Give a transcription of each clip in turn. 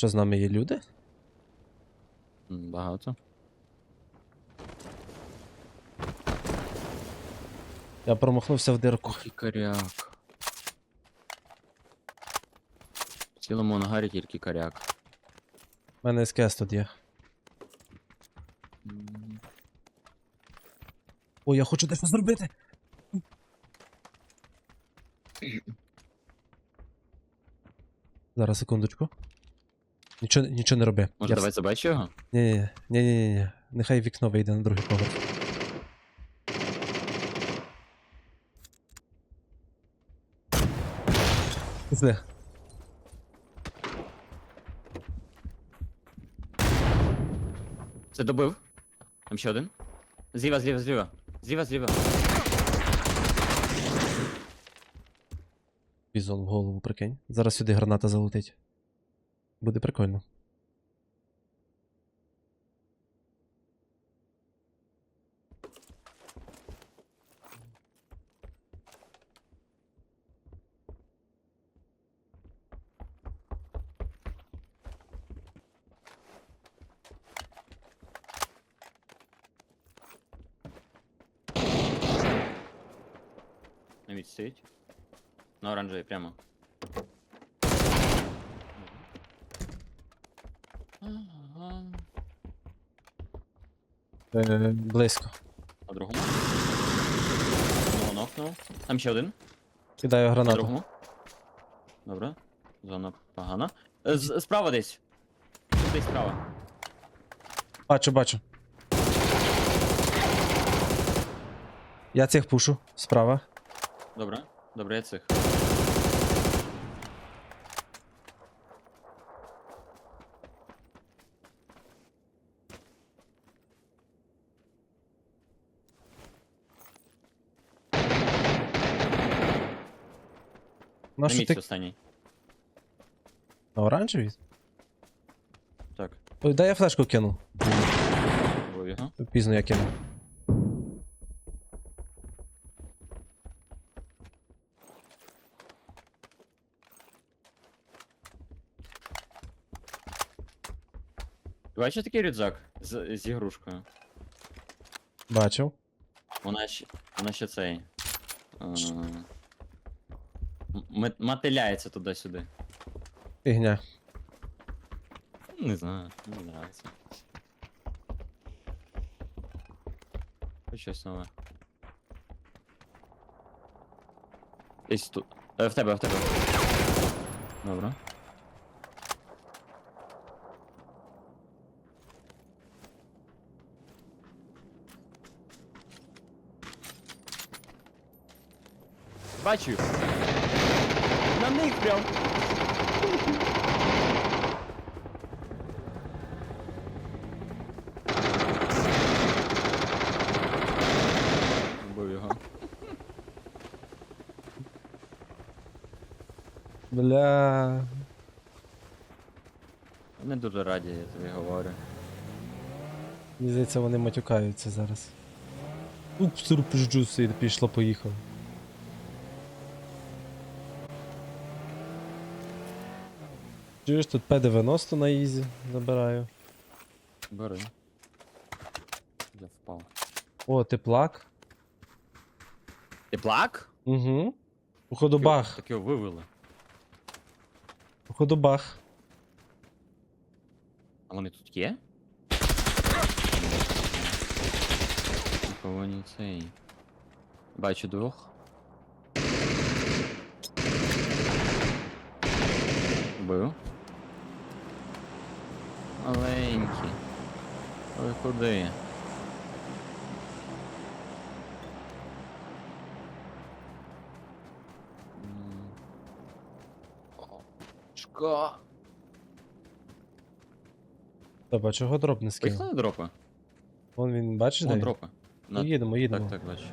Що з нами є люди? Багато. Я промахнувся в дирку. Коряк. В цілому ангарі тільки коряк. У мене СКС тут є. М, О, я хочу дещо зробити. Зараз, секундочку. Нічого, нічого не роби. Може, Я давай забачу його? Ні, ні, ні, ні, ні. Нехай вікно вийде на другий поверх. Пішли. Це добив. Там ще один. Зліва, зліва, зліва. Зліва, зліва. Бізон в голову, прикинь. Зараз сюди граната залетить. Буде прикольно. На місці стоїть. На оранжевій прямо. Е, близько. На другому. Одного нокнув. Там ще один. Кидаю На гранату. другому. Добре. Зона погана. Е, з- Справа десь. Тут Десь справа. Бачу, бачу. Я цих пушу. Справа. Добре. Добре, я цих. На що місці ти. останній. На оранжевій? Так. Ой, дай я флешку кину. Бив. Пізно я кинув. Ти Бачиш такий рюкзак з, з ігрушкою? Бачив. Вона ще, вона ще цей. е, м- Мотиляється туди-сюди. Фігня. Не знаю, мені нравится. Щось нове. Десь тут. Е, в тебе, в тебе. Добре. Бачу. На них прям. Вбив його. Бля. Вони дуже раді, я тобі говорю. Мені здається, вони матюкаються зараз. Уп, сурпжджус і пішло, поїхав. Чуєш, тут П-90 на ізі забираю. Бери. Я впав. О, теплак. Ти плак? Угу. Походу бах. Так його вивели. Походу бах. А вони тут є? Повинні цей. Бачу двох. Вбив. Маленький. Ой, куди? О, Шка. Та бачу, його дроп не скинув. Поїхали дропи? Вон він, бачиш, О, де? він? дропи. На... Ну, їдемо, їдемо. Так, так, бачу.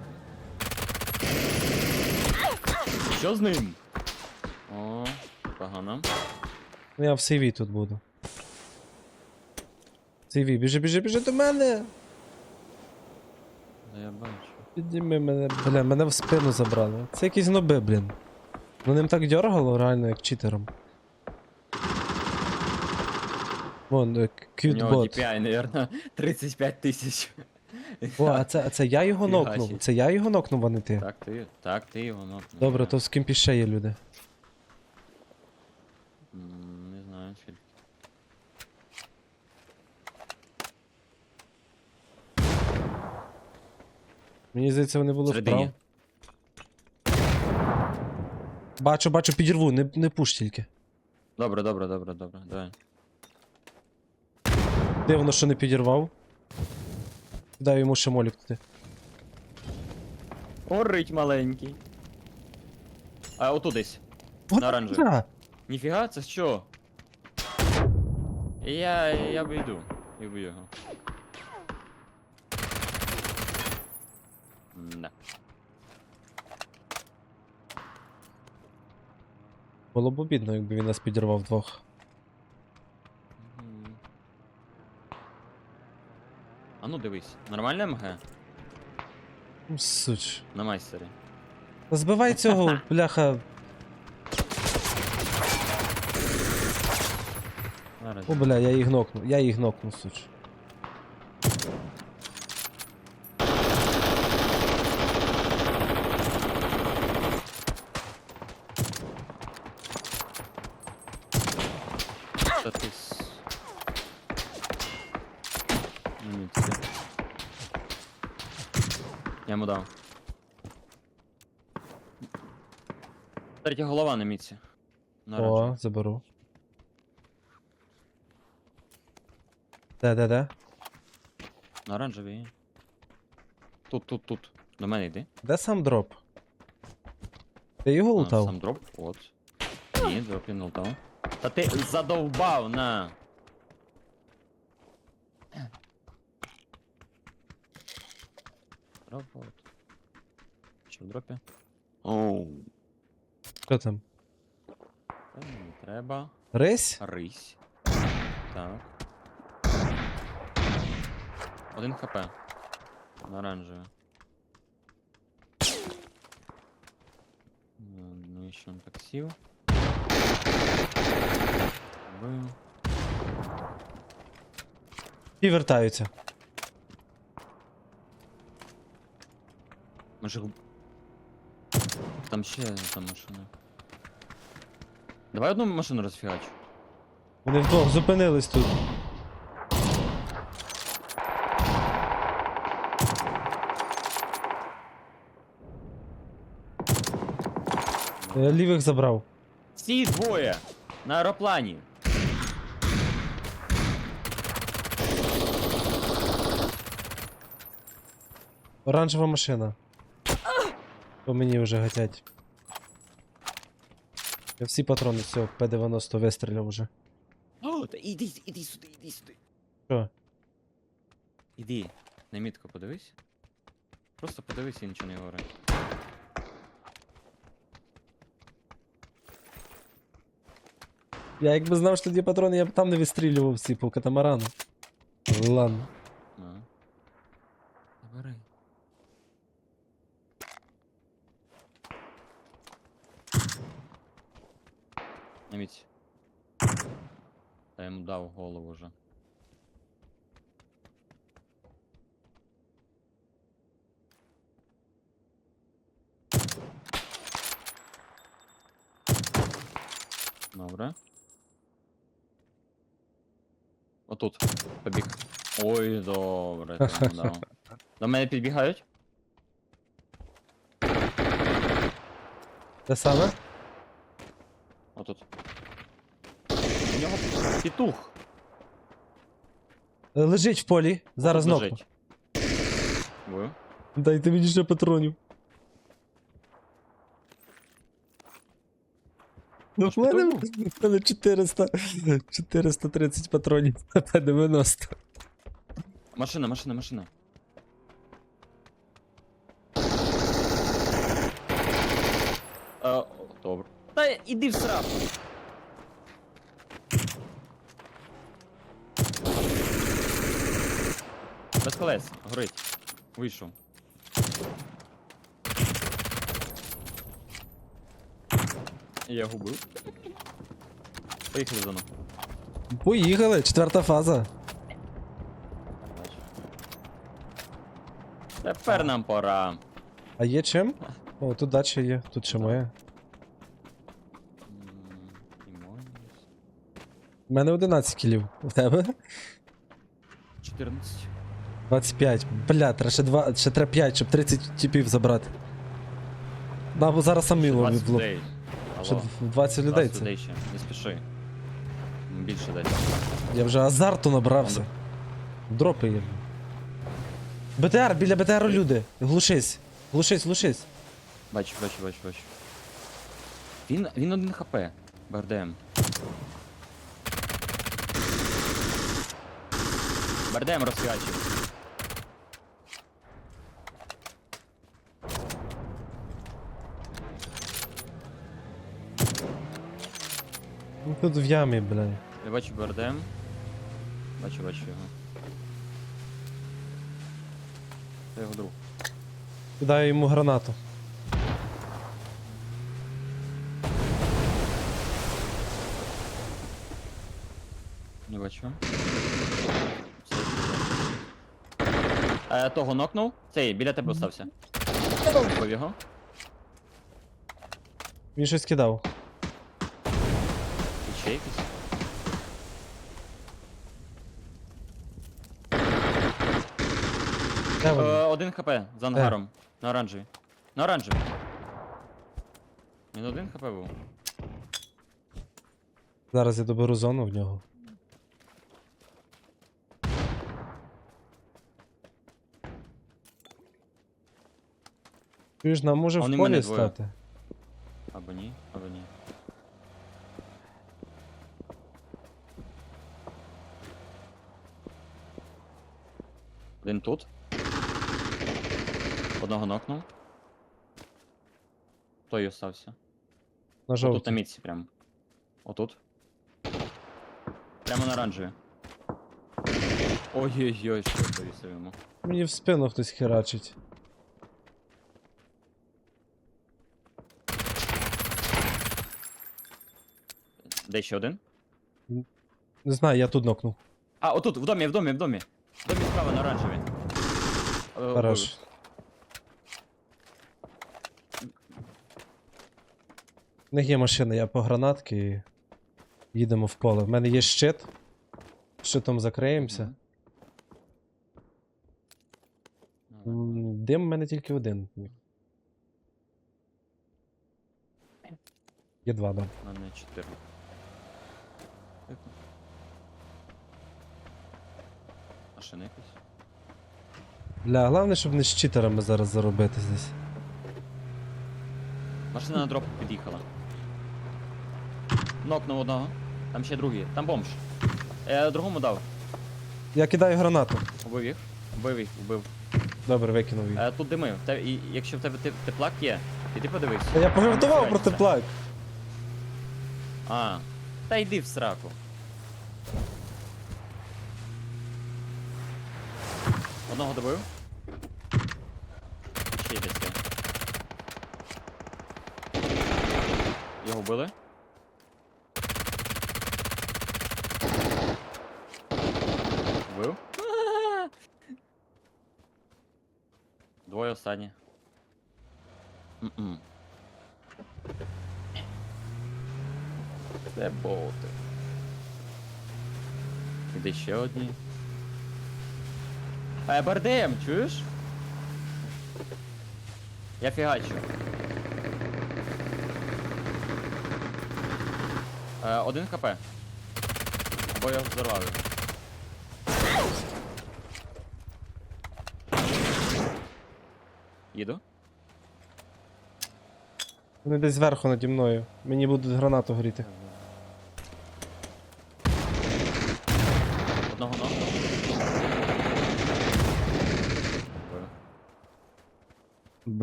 Що з ним? О, погано. Ну, Я в CV тут буду. CV, біжи, біжи, біжи до мене! Да я бачу. Підніми мене, бля, мене в спину забрали. Це якісь ноби, блін. Ну ним так дергало, реально, як читером. Вон, кютбот. DPI, наверное, 35 тисяч. О, а це, а це я його Фіга нокнув. Це я його нокнув, а не ти. Так, ти, так, ти його ну. Добре, то в кемпі ще є люди. М, Не знаю, скільки. Мені здається, вони були Всередині. вправо. Бачу, бачу, підірву, не, не пуш тільки. Добре, добре, добре, добре, давай. Дивно, що не підірвав. Дай йому ще молік туди. Горить маленький. А, отут десь. На оранжевий. Да. Ніфіга, це що? Я. я вийду. І вб'ю його. Да. Було б обідно, якби він нас підірвав двох. Мгм. А ну дивись, нормальне МГ? Ну, Суч. На майстері. Та Збивай цього, бляха. Зараз. О, бля, я їх нокнув. Я їх нокнув, суч. Та ти с... Ну, ні, це- Я йому дав. Третя голова на міці. На О, заберу. Де, де, де? На оранжевій. Тут, тут, тут. До мене йди. Де сам дроп? Ти його А, лутав? сам дроп, от. Ні, дроп не лутав. Та ти задовбав на. Дроп, от. Що в дропі? Оу. Що там? Та треба. Рись? Рись. Так. Один хп. На оранжеве. Ну, еще он так сил. Вбив. І вертаються. Може. Там ще там машина. Давай одну машину розфігач. Вони вдвох зупинились тут. Я лівих забрав. Ці двоє! На аероплані. Оранжева машина. По мені вже гатять. Я всі патрони, все, П-90 вистріляв уже. О, та іди, іди сюди, іди сюди. Що? Іди, на мітку подивись. Просто подивись і нічого не говори. Я якби знав, що тоді патрони, я б там не вистрілював всі по катамарану. Ладно. А. Говори. На мітці. Та йому дав голову вже. Добре. Отут. Побіг. Ой, добре. ти йому дав. До мене підбігають? Те саме? Отут. У нього петух. Е, Лежить в полі. Зараз Отут нокну. лежить. Вбив. Дайте мені ще патронів. Ну, в Можеш мене, патронів? в мене 400, 430 патронів на П-90. Машина, машина, машина. А, о, добре. Та іди в сраку. Без колес, горить. Вийшов. Я губив. Поїхали за мною. Поїхали, четверта фаза. Тепер нам пора. А є чим? О, тут дача є, тут ще моє. М, Імоніс. У мене 11 кілів. У тебе? 14. 25. Бля, треба ще, 2, ще треба 5, щоб 30 типів забрати. Да, бо зараз 20 ловлять. людей. Ще Алло. 20 людей 20 це. людей ще. Не спіши. Більше десь. Я вже азарту набрався. Дропи є. БТР, біля БТР люди. Глушись. Глушись, глушись. Бачу, бачу, бачу, бачу. Він, він один хп. БРДМ. БРДМ розфігачив. Ну тут в ямі, бля. Я бачу БРДМ. Бачу, бачу його. Це його друг. Кидаю йому гранату. Не бачу. Е, того нокнув. Цей, біля тебе остався. Вбив його. Він щось кидав. І ще якийсь. Де Е, один хп за ангаром. На оранжевій. На оранжевій. Він один хп був. Зараз я доберу зону в нього. Ти ж нам може А в вони мене полі двоє. стати. Або ні, або ні. Один тут. Одного нокнув. Той остався. На Отут на жовтій. мітці прямо. Отут. Прямо на оранжеві. Ой-ой-ой, що повісив йому. Мені в спину хтось херачить. Де ще один? Не знаю, я тут нокнув. А, отут, в домі, в домі, в домі. В домі справа на оранжеві. Е, Хорош. У них є машина, я по гранатки і їдемо в поле. В мене є щит. Щитом закриємося. М, Дим в мене тільки один. Є два, да. У мене 4. Машина якась? Бля, головне, щоб не з читерами зараз заробити здесь. Машина на дроп під'їхала. Нокнув одного. Там ще другий. Там бомж. Я другому дав. Я кидаю гранату. Убив їх. Убив їх, убив. Добре, викинув її. Е, тут дими. В те- і, якщо в тебе те- теплак є, іди подивись. Та я пожартував про теплак. А. Та йди в сраку. Одного добив. Ще є десь. Його вбили. Вбив. Двоє останні. М-м. Це боти. Іде ще одні. Е, Бардеєм, чуєш? Я фігачу. Е, один хп. Або я взорвав. Їду. Вони десь зверху наді мною. Мені будуть гранату горіти. Одного ногу.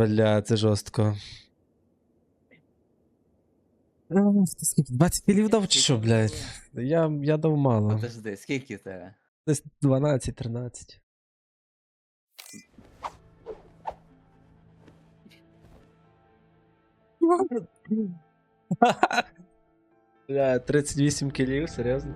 Бля, це жорстко. Е, скільки, 20 кілів дав чи що, блядь? Я, я дав мало. Подожди, скільки тебе? Десь 12-13. Бля, 38 кілів, серйозно?